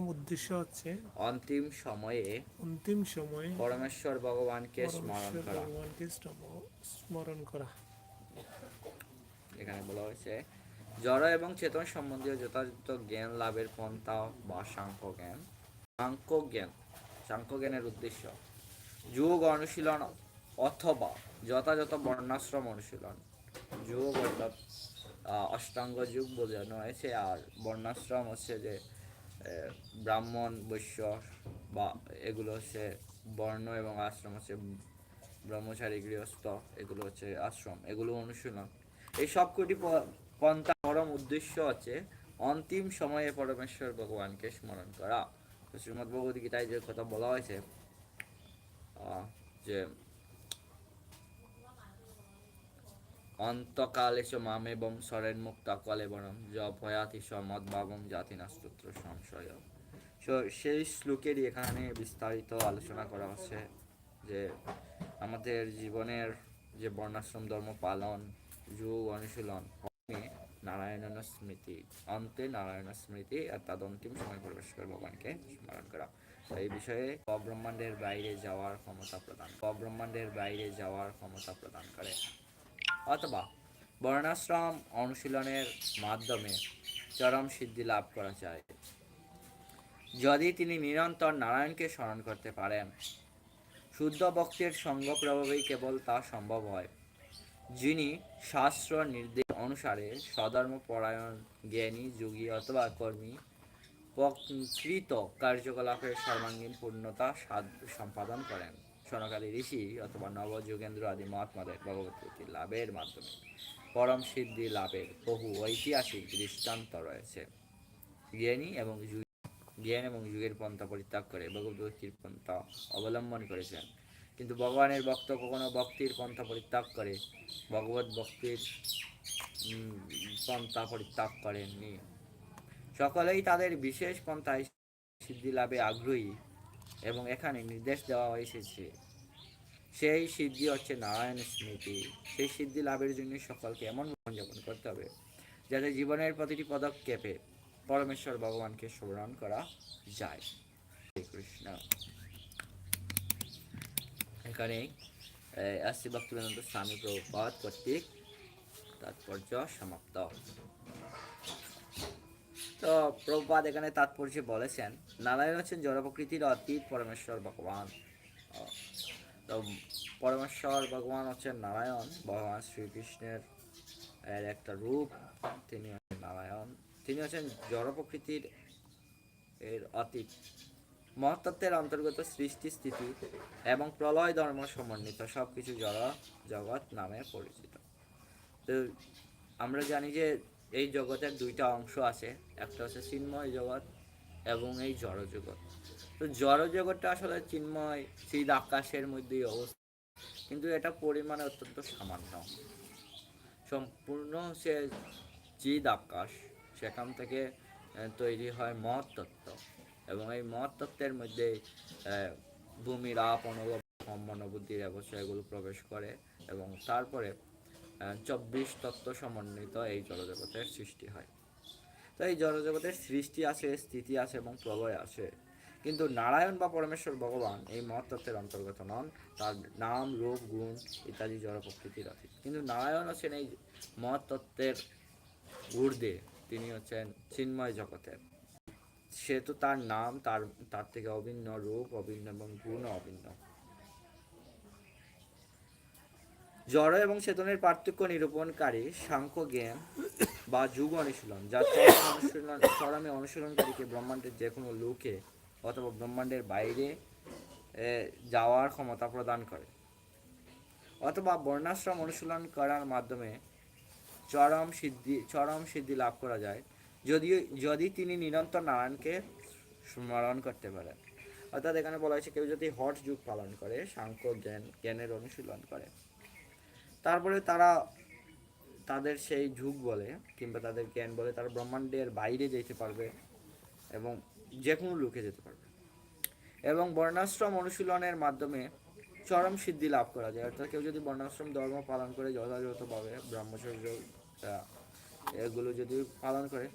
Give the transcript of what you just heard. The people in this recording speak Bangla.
পরম উদ্দেশ্য হচ্ছে অন্তিম সময়ে অন্তিম সময়ে পরমেশ্বর ভগবানকে স্মরণ করা। ভগবানকে স্মরণ করা। এখানে বলা হয়েছে জড় এবং চেতন সম্বন্ধীয় যথাযথ জ্ঞান লাভের পন্থা বা সাংখ্য জ্ঞান সাংখ্য জ্ঞান সাংখ্য জ্ঞানের উদ্দেশ্য যোগ অনুশীলন অথবা যথাযথ বর্ণাশ্রম অনুশীলন। যোগ অর্থাৎ অষ্টাঙ্গ যুগ বোঝানো হয়েছে আর বর্ণাশ্রম হচ্ছে যে ব্রাহ্মণ, বৈশ্য বা এগুলো হচ্ছে বর্ণ এবং আশ্রম হচ্ছে ব্রহ্মচারী, গৃহস্থ, এগুলো হচ্ছে আশ্রম, এগুলো অনুশীলন। এই সবকটি পন্থা পরম উদ্দেশ্য হচ্ছে অন্তিম সময়ে পরমেশ্বর ভগবানকে স্মরণ করা। শ্রীমদ গীতায় যে কথা বলা হয়েছে যে অন্তকালে চ মামেবম সরেন মুক্ত কলেবরম য ভয়াতি সমদ বাবম জাতি নাস্তত্র সংশয় So, সেই শ্লোকেরই এখানে বিস্তারিত আলোচনা করা হচ্ছে যে আমাদের জীবনের যে বর্ণাশ্রম ধর্ম পালন যোগ অনুশীলন নারায়ণ স্মৃতি অন্তে নারায়ণ স্মৃতি আর তাদ অন্তিম সময় প্রবেশ করে ভগবানকে স্মরণ করা। এই বিষয়ে অব্রহ্মাণ্ডের বাইরে যাওয়ার ক্ষমতা প্রদান অব্রহ্মাণ্ডের বাইরে যাওয়ার ক্ষমতা প্রদান করে। অথবা বর্ণাশ্রম অনুশীলনের মাধ্যমে চরম সিদ্ধি লাভ করা যায়। যদি তিনি নিরন্তর নারায়ণকে স্মরণ করতে পারেন, শুদ্ধ ভক্তের সঙ্গ প্রভাবেই কেবল তা সম্ভব হয়, যিনি শাস্ত্র নির্দেশ অনুসারে সধর্ম পরায়ণ জ্ঞানী, যোগী অথবা কর্মী, প্রকৃত কার্যকলাপের সর্বাঙ্গীন পূর্ণতা সম্পাদন করেন। সনকালী ঋষি অথবা নবযোগেন্দ্র আদি মহাত্মাদের ভগবতী লাভের মাধ্যমে। পরম সিদ্ধি লাভের বহু ঐতিহাসিক দৃষ্টান্ত রয়েছে। জ্ঞানী এবং জ্ঞান এবং যুগের পন্থা পরিত্যাগ করে ভগবতীর পন্থা অবলম্বন করেছেন। কিন্তু ভগবানের ভক্ত কখনো ভক্তির পন্থা পরিত্যাগ করে, ভগবত ভক্তির পন্থা পরিত্যাগ করেননি। সকলেই তাদের বিশেষ পন্থায় সিদ্ধি লাভে আগ্রহী। এবং এখানে নির্দেশ দেওয়া হয়েছে সেই সিদ্ধি হচ্ছে নারায়ণ স্মৃতি। সেই সিদ্ধি লাভের জন্য সকলকে এমন জীবনযাপন করতে হবে, যাতে জীবনের প্রতিটি পদক্ষেপে পরমেশ্বর ভগবানকে স্মরণ করা যায়। হরে কৃষ্ণ। এখানে আসছি ভক্তিবেদান্ত স্বামী প্রভুপাত কর্তৃক তাৎপর্য সমাপ্ত। তো প্রভুপাদ এখানে তাৎপর্য বলেছেন, নারায়ণ হচ্ছেন জড় প্রকৃতির অতীত, পরমেশ্বর ভগবান। তো পরমেশ্বর ভগবান হচ্ছেন নারায়ণ। ভগবান শ্রীকৃষ্ণের এর একটা রূপ, তিনি নারায়ণ। তিনি হচ্ছেন জড় প্রকৃতির এর অতীত। মহত্তত্ত্বের অন্তর্গত সৃষ্টি, স্থিতি এবং প্রলয় ধর্ম সমন্বিত সব কিছু জড় জগৎ নামে পরিচিত। তো আমরা জানি যে এই জগতের দুইটা অংশ আছে। একটা হচ্ছে চিন্ময় জগৎ এবং এই জড় জগৎ তো জড় জগৎটা আসলে চিন্ময় চিদ আকাশের মধ্যেই অবস্থিত। কিন্তু এটা পরিমাণে অত্যন্ত সামান্য। সম্পূর্ণ সে চিদ আকাশ, সেখান থেকে তৈরি হয় মহৎ তত্ত্ব। এবং এই মহৎ তত্ত্বের মধ্যে ভূমির আপ অনুভব মনোবুদ্ধির অবশ্যই এগুলো প্রবেশ করে এবং তারপরে চব্বিশ তত্ত্ব সমন্বিত এই জড়জগতের সৃষ্টি হয়। তো এই জড়জগতের সৃষ্টি আছে, স্থিতি আছে এবং প্রলয় আছে। কিন্তু নারায়ণ বা পরমেশ্বর ভগবান এই মহত্তত্ত্বের অন্তর্গত নন। তার নাম, রূপ, গুণ ইত্যাদি জড় প্রকৃতির অতীত। কিন্তু নারায়ণ হচ্ছেন এই মহত্তত্ত্বের ঊর্ধ্বে। তিনি হচ্ছেন চিন্ময় জগতের। সেহেতু তার নাম, তার তার থেকে অভিন্ন রূপ, অভিন্ন এবং গুণ অভিন্ন। জড় এবং চেতনের পার্থক্য নিরূপণকারী সাংখ্য জ্ঞান বা যুগ অনুশীলন, যা অনুশীলন, চরমে অনুশীলনকারীকে ব্রহ্মাণ্ডের যে কোনো লোকে অথবা ব্রহ্মাণ্ডের বাইরে যাওয়ার ক্ষমতা প্রদান করে। অথবা বর্ণাশ্রম অনুশীলন করার মাধ্যমে চরম সিদ্ধি চরম সিদ্ধি লাভ করা যায়, যদিও, যদি তিনি নিরন্তর নারায়ণকে স্মরণ করতে পারেন। অর্থাৎ এখানে বলা হয়েছে, কেউ যদি হট যুগ পালন করে সাংখ্য জ্ঞান জ্ঞানের অনুশীলন করে। তারপরে তারা তাদের সেই যুগ বলে কিংবা তাদের জ্ঞান বলে তারা ব্রহ্মাণ্ডের বাইরে যেতে পারবে এবং যে কোনো লোকে যেতে পারবে। এবং বর্ণাশ্রম অনুশীলনের মাধ্যমে চরম সিদ্ধি লাভ করা যায়। অর্থাৎ কেউ যদি বর্ণাশ্রম ধর্ম পালন করে যথাযথভাবে ব্রহ্মচর্য এগুলো যদি পালন করে